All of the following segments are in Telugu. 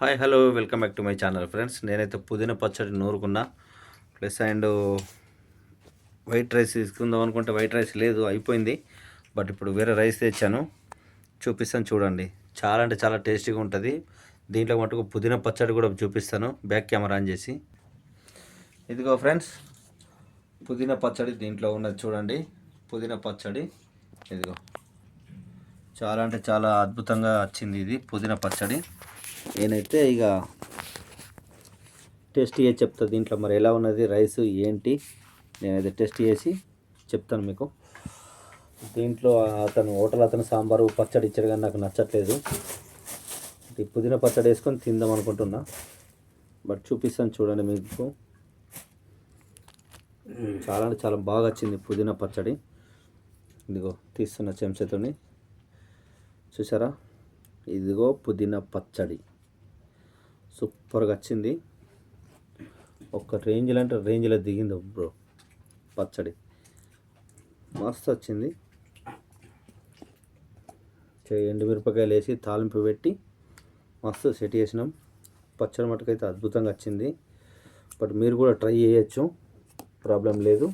Hi hello welcome back to my channel friends నేనైతే పుదీనా పచ్చడి నూరుకున్నా. ప్లస్ అండ్ వైట్ రైస్ తీసుకుందాం అనుకుంటే వైట్ రైస్ లేదు అయిపోయింది. బట్ ఇప్పుడు వేరే రైస్ తెచ్చాను. చూపిస్తాను చూడండి. చాలా అంటే చాలా టేస్టీగా ఉంటుంది. దీంట్లో మటుకు పుదీనా పచ్చడి కూడా చూపిస్తాను. బ్యాక్ కెమెరా ఆన్ చేసి. ఇదిగో ఫ్రెండ్స్ పుదీనా పచ్చడి దీంట్లో ఉన్నది చూడండి. పుదీనా పచ్చడి. ఇదిగో. చాలా అంటే చాలా అద్భుతంగా వచ్చింది ఇది పుదీనా పచ్చడి. నేనైతే ఇక టెస్ట్ చేసి చెప్తా దీంట్లో మరి ఎలా ఉన్నది రైస్ ఏంటి నేనైతే టెస్ట్ చేసి చెప్తాను మీకు. దీంట్లో అతను హోటల్ అతను సాంబారు పచ్చడి ఇచ్చాడు కానీ నాకు నచ్చట్లేదు. పుదీనా పచ్చడి వేసుకొని తిందాం అనుకుంటున్నా. బట్ చూపిస్తాను చూడండి మీకు. చాలా అంటే చాలా బాగా వచ్చింది పుదీనా పచ్చడి. ఇదిగో తీస్తున్న చెంచతోని. చూసారా? ఇదిగో పుదీనా పచ్చడి. సూపర్గా వచ్చింది ఒక్క రేంజ్లో అంటే రేంజ్లో దిగింది బ్రో. పచ్చడి. మస్తు వచ్చింది ఎండుమిరపకాయలు వేసి తాలింపు పెట్టి మస్తు సెట్ చేసినాం. పచ్చడి మటుకైతే అద్భుతంగా వచ్చింది బట్ మీరు కూడా ట్రై చేయొచ్చు. ప్రాబ్లం లేదు.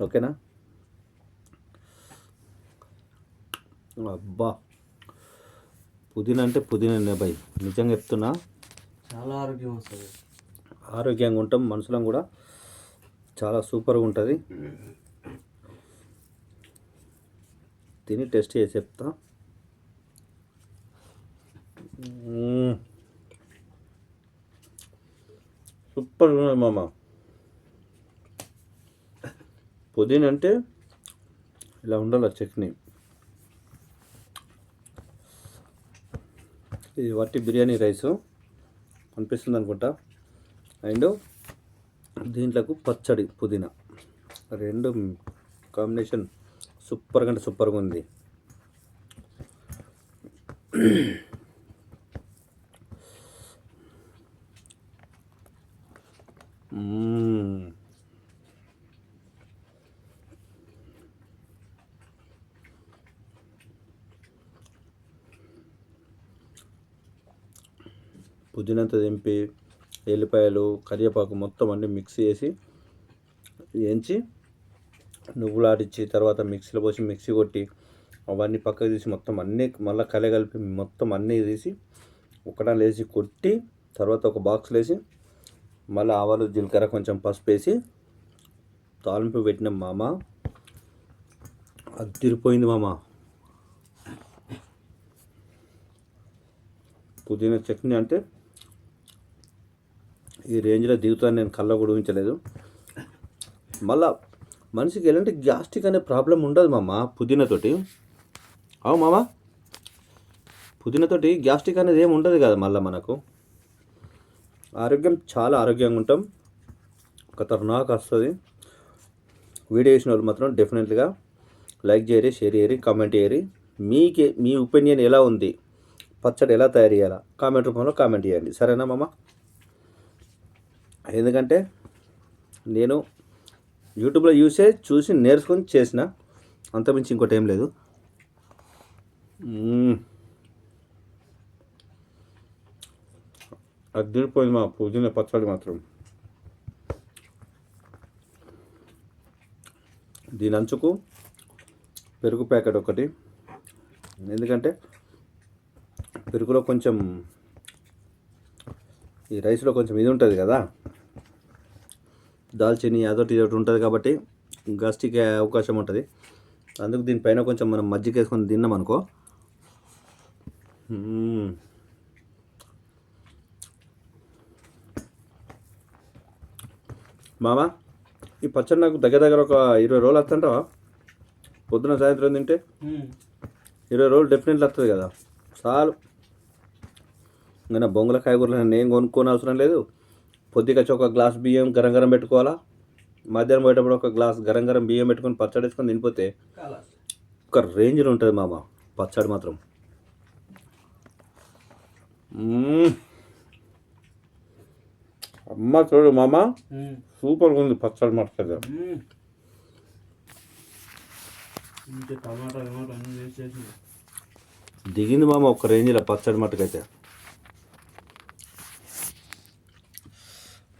ఓకేనా? అబ్బా! పుదీనా అంటే పుదీనా బై. నిజంగా చెప్తున్నా. చాలా ఆరోగ్యం వస్తుంది. ఆరోగ్యంగా ఉంటాం మనుషులం కూడా చాలా సూపర్గా ఉంటుంది. తిని టెస్ట్ చేసి చెప్తా. సూపర్ ఉన్నది మామ. పుదీనా అంటే ఇలా ఉండాలి ఆ చట్నీ. ఇది వట్టి బిర్యానీ రైసు. అనిపిస్తుంది అనుకుంటా. అండ్ దీంట్లోకి పచ్చడి పుదీనా. రెండు కాంబినేషన్ సూపర్ అంటే సూపర్గా ఉంది. మ్మ్. పుదీనంతా దింపి ఎల్లిపాయలు కరివేపాకు మొత్తం అన్నీ మిక్స్ చేసి వేయించి నువ్వులు ఆడిచ్చి తర్వాత మిక్సీలో పోసి మిక్సీ కొట్టి అవన్నీ పక్కకు తీసి మొత్తం అన్నీ మళ్ళీ కలగలిపి మొత్తం అన్నీ తీసి ఒకటా లేచి కొట్టి తర్వాత ఒక బాక్స్లో వేసి మళ్ళీ ఆవాలు జీలకర్ర కొంచెం పసుపు వేసి తాలింపు పెట్టిన మామ. అది మామ. పుదీనా చట్నీ అంటే ఈ రేంజ్లో దిగుతాను నేను కళ్ళ కూడా ఊహించలేదు. మళ్ళా మనిషికి ఎలాంటి గ్యాస్ట్రిక్ అనే ప్రాబ్లం ఉండదు మామ పుదీనాతోటి అవు మామ? పుదీనాతోటి గ్యాస్ట్రిక్ అనేది ఏమి ఉండదు కదా మళ్ళీ మనకు. ఆరోగ్యం చాలా ఆరోగ్యంగా ఉంటాం. ఖతర్నాక్ వస్తుంది. వీడియో చేసిన వాళ్ళు మాత్రం డెఫినెట్గా లైక్ చేయరి షేర్ చేయరి కామెంట్ చేయరి మీకే మీ ఒపీనియన్ ఎలా ఉంది? పచ్చడి ఎలా తయారు చేయాలా? కామెంట్ రూపంలో కామెంట్ చేయండి. సరేనా మామ? ఎందుకంటే నేను యూట్యూబ్లో చూసే చూసి నేర్చుకొని చేసిన. అంతమించి ఇంకోటి ఏం లేదు. మ్మ్. మా పూజన పచ్చడి మాత్రం. దీని అంచుకు పెరుగు ప్యాకెట్ ఒకటి. ఎందుకంటే పెరుగులో కొంచెం ఈ రైస్లో కొంచెం ఇది ఉంటుంది కదా. దాల్చిని అదొకటి ఇదొకటి ఉంటుంది కాబట్టి గస్టిక్ అవకాశం ఉంటుంది. అందుకు దీనిపైన కొంచెం మనం మజ్జిగ వేసుకొని తిన్నాం అనుకో. మ్మ్. ఈ పచ్చడి నాకు దగ్గర దగ్గర ఒక ఇరవై రోజులు వస్తుంటావా? పొద్దున సాయంత్రం తింటే? ఇరవై రోజులు డెఫినెట్లీ వస్తుంది కదా. చాలు. ఇంకా బొంగుల కాయగూరలు నేను కొనుక్కోని అవసరం లేదు. పొద్దుకొచ్చి ఒక గ్లాస్ బియ్యం గరం గరం పెట్టుకోవాలా? మధ్యాహ్నం పోయేటప్పుడు ఒక గ్లాస్ గరం గరం బియ్యం పెట్టుకొని పచ్చడి వేసుకొని తినిపోతే ఒక రేంజ్లో ఉంటుంది మామ పచ్చడి మాత్రం. మ్మ్. అమ్మ చూడు మామ సూపర్గా ఉంది పచ్చడి చేసి దిగింది మామ ఒక రేంజ్లో పచ్చడి మట్టుకైతే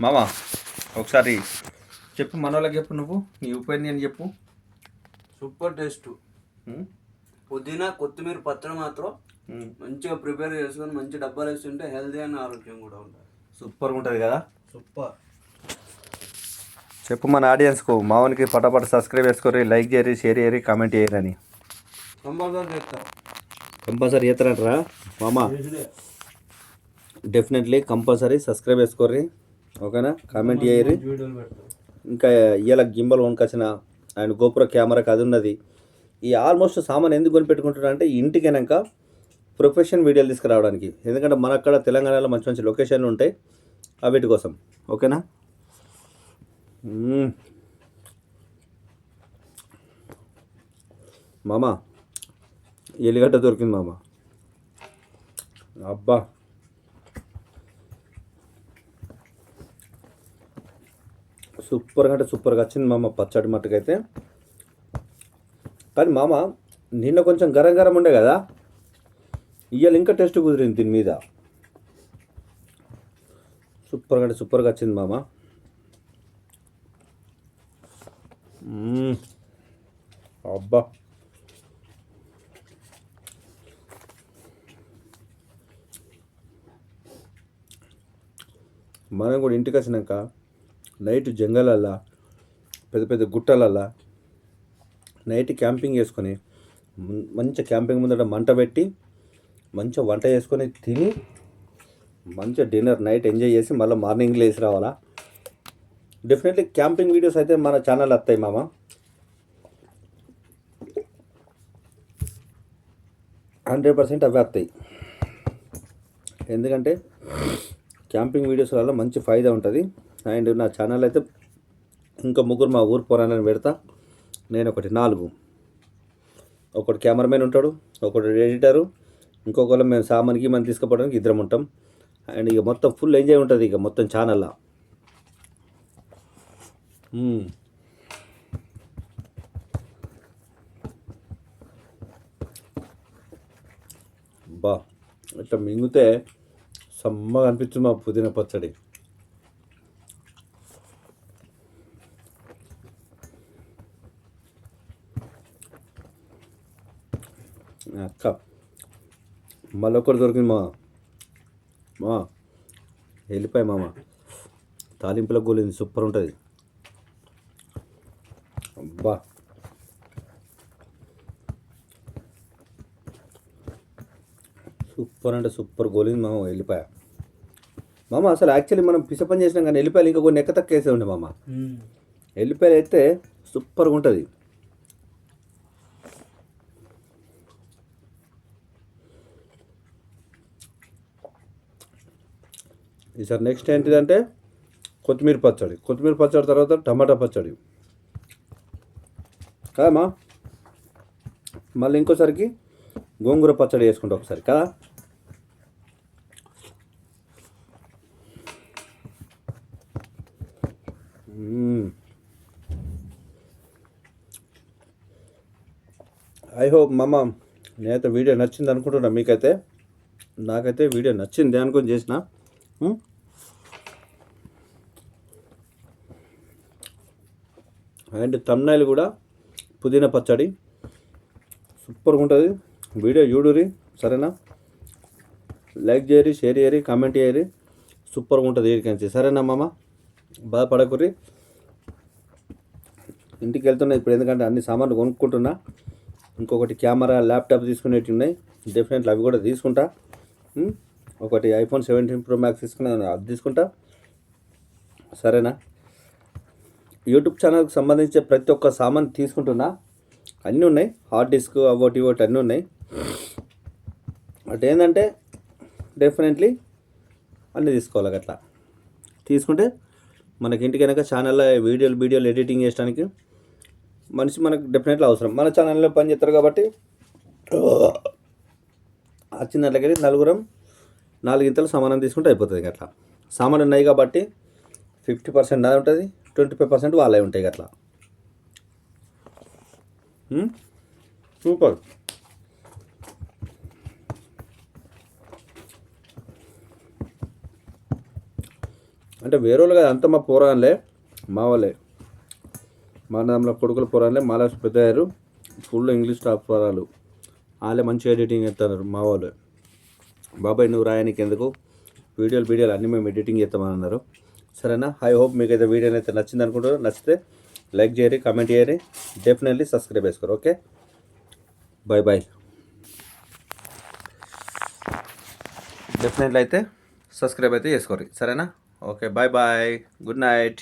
మామా ఒకసారి చెప్పు మనోళ్ళకి చెప్పు నువ్వు నీ ఒపీనియన్ చెప్పు. Super taste. పుదీనా కొత్తిమీర పచ్చడి మాత్రం. మంచిగా ప్రిపేర్ చేసుకొని మంచి డబ్బాలు వేస్తుంటే హెల్తీ అండ్ ఆరోగ్యం కూడా ఉంటుంది. సూపర్గా ఉంటుంది కదా? సూపర్. చెప్పు మన ఆడియన్స్కు మావనికి పటాపట సబ్స్క్రైబ్ చేసుకోరి లైక్ చేయరి షేర్ చేయరి కామెంట్ చేయరని. కంపల్సరీ చేస్తారు కంపల్సరీ చేస్తారంటారా? మామా. డెఫినెట్లీ కంపల్సరీ సబ్స్క్రైబ్ చేసుకోర్రి ఓకేనా? కామెంట్ చేయరి. ఇంకా ఇవాళ గింబల్ కొనుకొచ్చిన అండ్ గోపుర కెమెరాకి అది ఉన్నది. ఈ ఆల్మోస్ట్ సామాన్ ఎందుకు కొనిపెట్టుకుంటున్నా అంటే ఇంటికి వెనక ప్రొఫెషన్ వీడియోలు తీసుకురావడానికి. ఎందుకంటే మన అక్కడ తెలంగాణలో మంచి మంచి లొకేషన్లు ఉంటాయి. ఆ వీటి కోసం. ఓకేనా? మ్మ్. మామ ఎల్లిగడ్డ దొరికింది మామ. అబ్బా. సూపర్గా అంటే సూపర్గా వచ్చింది మామ పచ్చడి మట్టుకైతే. కానీ మామ నిన్న కొంచెం గరం గరం ఉండే కదా. ఇవాళ ఇంకా టేస్ట్ కుదిరింది దీని మీద. సూపర్గా అంటే సూపర్గా వచ్చింది మామ. అబ్బా. మనం కూడా ఇంటికి వచ్చినాక నైట్ జంగలల్లా పెద్ద పెద్ద గుట్టలల్లా నైట్ క్యాంపింగ్ చేసుకొని మంచి క్యాంపింగ్ ముందట మంట పెట్టి మంచిగా వంట చేసుకొని తిని మంచిగా డిన్నర్ నైట్ ఎంజాయ్ చేసి మళ్ళీ మార్నింగ్ లేసి రావాలా? డెఫినెట్లీ క్యాంపింగ్ వీడియోస్ అయితే మన ఛానల్ వస్తాయి మామ. హండ్రెడ్ పర్సెంట్ అవి వస్తాయి. ఎందుకంటే క్యాంపింగ్ వీడియోస్ వల్ల మంచి ఫైదా ఉంటుంది. అండ్ నా ఛానల్ అయితే ఇంకా ముగ్గురు మా ఊరు పోరానని పెడతా. నేను ఒకటి నాలుగు. ఒకటి కెమెరామెన్ ఉంటాడు ఒకటి ఎడిటరు ఇంకొకరు మేము సామాన్కి మనం తీసుకుపోవడానికి ఇద్దరం ఉంటాం. అండ్ ఇక మొత్తం ఫుల్ ఎంజాయ్ ఉంటుంది ఇక మొత్తం ఛానల్లో బా ఇట్లా మింగితే సమ్మగా అనిపిస్తుంది మా పుదీనా పచ్చడి. అక్క మళ్ళీ ఒకటి దొరికింది మా మా వెళ్ళిపోయి మామ. తాలింపులకు గోలింది సూపర్ ఉంటుంది. అబ్బా. సూపర్ అంటే సూపర్ గోలింది మామ వెళ్ళిపోయా మామ అసలు యాక్చువల్లీ మనం పిస పని చేసినాం కానీ వెళ్ళిపోయాలి ఇంకా కొన్ని ఎక్క తక్కువ వేసే ఉండే మామ. వెళ్ళిపోయాలి అయితే సూపర్గా ఉంటుంది ఈసారి నెక్స్ట్ ఏంటిదంటే కొత్తిమీర పచ్చడి. కొత్తిమీర పచ్చడి తర్వాత టమాటా పచ్చడి. కదమ్మా? మళ్ళీ ఇంకోసారికి గోంగూర పచ్చడి వేసుకుంటా ఒకసారి కదా? ఐ హోప్ మమ్మ నేనైతే వీడియో నచ్చింది అనుకుంటున్నా మీకైతే. నాకైతే వీడియో నచ్చింది అనుకొని చేసిన. అండ్ తమ్నైల్ కూడా పుదీనా పచ్చడి. సూపర్గా ఉంటుంది. వీడియో చూడురి సరేనా? లైక్ చేయరి షేర్ చేయరి కామెంట్ చేయరి సూపర్గా ఉంటుంది వీడికి సరేనా మామ? బాధపడకుర్రి. ఇంటికి వెళ్తున్నా ఇప్పుడు ఎందుకంటే అన్ని సామాన్లు కొనుక్కుంటున్నా. ఇంకొకటి కెమెరా ల్యాప్టాప్ తీసుకునేవి ఉన్నాయి. డెఫినెట్లీ అవి కూడా తీసుకుంటా. ఒకటి ఐఫోన్ సెవెంటీన్ ప్రో మ్యాక్స్ తీసుకున్నాను అది తీసుకుంటా. సరేనా? యూట్యూబ్ ఛానల్కి సంబంధించి ప్రతి ఒక్క సామాన్ తీసుకుంటున్నా. అన్నీ ఉన్నాయి. హార్డ్ డిస్క్ అవోటి ఇవోటి అన్నీ ఉన్నాయి. బట్ ఏంటంటే డెఫినెట్లీ అన్నీ తీసుకోవాలి అట్లా. తీసుకుంటే మనకి ఇంటికి వెనక ఛానల్లో వీడియోలు వీడియోలు ఎడిటింగ్ చేయడానికి మనిషి మనకు డెఫినెట్లీ అవసరం. మన ఛానల్లో పని చేస్తారు కాబట్టి వచ్చిన దాంట్లోకి నలుగురం నాలుగింతలు సమానం తీసుకుంటే అయిపోతుంది అట్లా సామాన్ ఉన్నాయి కాబట్టి ఫిఫ్టీ పర్సెంట్ అది ఉంటుంది ట్వంటీ ఫైవ్ పర్సెంట్ వాళ్ళే ఉంటాయి అట్లా సూపర్. అంటే వేరే వాళ్ళు కాదు అంత మా పోరాలే మా వాళ్ళే. మా నాన్నల కొడుకుల పోరాలే మాలా పెద్ద అయ్యారు ఫుల్ ఇంగ్లీష్ టాప్ పోరాలు వాళ్ళే మంచి ఎడిటింగ్ చేస్తున్నారు మా వాళ్ళే. బాబాయ్ నువ్వు రాయనికి ఎందుకు వీడియోలు వీడియోలు అన్నీ మేము ఎడిటింగ్ చేస్తామని అన్నారు సరేనా? ఐ హోప్ మీకు అయితే వీడియో అయితే నచ్చింది అనుకుంటారు నచ్చితే లైక్ చేయరి కామెంట్ చేయరు డెఫినెట్లీ సబ్స్క్రైబ్ చేసుకోరు ఓకే? బాయ్ బాయ్ డెఫినెట్లీ అయితే సబ్స్క్రైబ్ అయితే చేసుకోరు. సరేనా? Okay bye bye good night